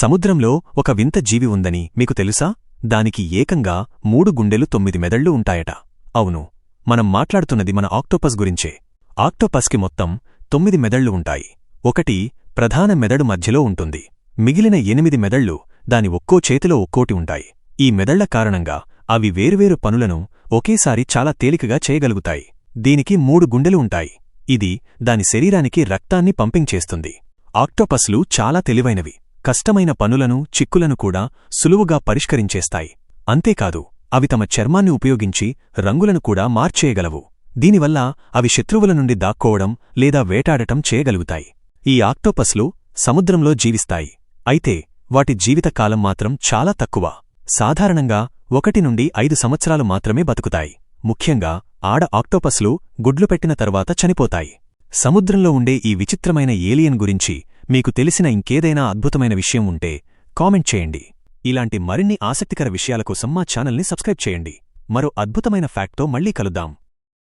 సముద్రంలో ఒక వింత జీవి ఉందని మీకు తెలుసా? దానికి ఏకంగా మూడు గుండెలు తొమ్మిది మెదళ్ళు ఉంటాయట. అవును మనం మాట్లాడుతున్నది మన ఆక్టోపస్ గురించే. ఆక్టోపస్కి మొత్తం తొమ్మిది మెదళ్ళు ఉంటాయి. ఒకటి ప్రధాన మెదడు మధ్యలో ఉంటుంది. మిగిలిన ఎనిమిది మెదళ్ళు దాని ఒక్కో చేతిలో ఒక్కోటి ఉంటాయి. ఈ మెదళ్ళ కారణంగా అవి వేరువేరు పనులను ఒకేసారి చాలా తేలికగా చేయగలుగుతాయి. దీనికి మూడు గుండెలు ఉంటాయి. ఇది దాని శరీరానికి రక్తాన్ని పంపింగ్ చేస్తుంది. ఆక్టోపస్లు చాలా తెలివైనవి. కష్టమైన పనులను చిక్కులను కూడా సులువుగా పరిష్కరించేస్తాయి. అంతేకాదు అవి తమ చర్మాన్ని ఉపయోగించి రంగులను కూడా మార్చేయగలవు. దీనివల్ల అవి శత్రువుల నుండి దాక్కోవడం లేదా వేటాడటం చేయగలుగుతాయి. ఈ ఆక్టోపస్లు సముద్రంలో జీవిస్తాయి. అయితే వాటి జీవితకాలం మాత్రం చాలా తక్కువ. సాధారణంగా ఒకటి నుండి ఐదు సంవత్సరాలు మాత్రమే బతుకుతాయి. ముఖ్యంగా ఆడ ఆక్టోపస్లు గుడ్లు పెట్టిన తర్వాత చనిపోతాయి. సముద్రంలో ఉండే ఈ విచిత్రమైన ఏలియన్ గురించి మీకు తెలిసిన ఇంకేదైనా అద్భుతమైన విషయం ఉంటే కామెంట్ చేయండి. ఇలాంటి మరిన్ని ఆసక్తికర విషయాల కోసం మా ఛానల్ని సబ్స్క్రైబ్ చేయండి. మరో అద్భుతమైన ఫ్యాక్ట్తో మళ్ళీ కలుద్దాం.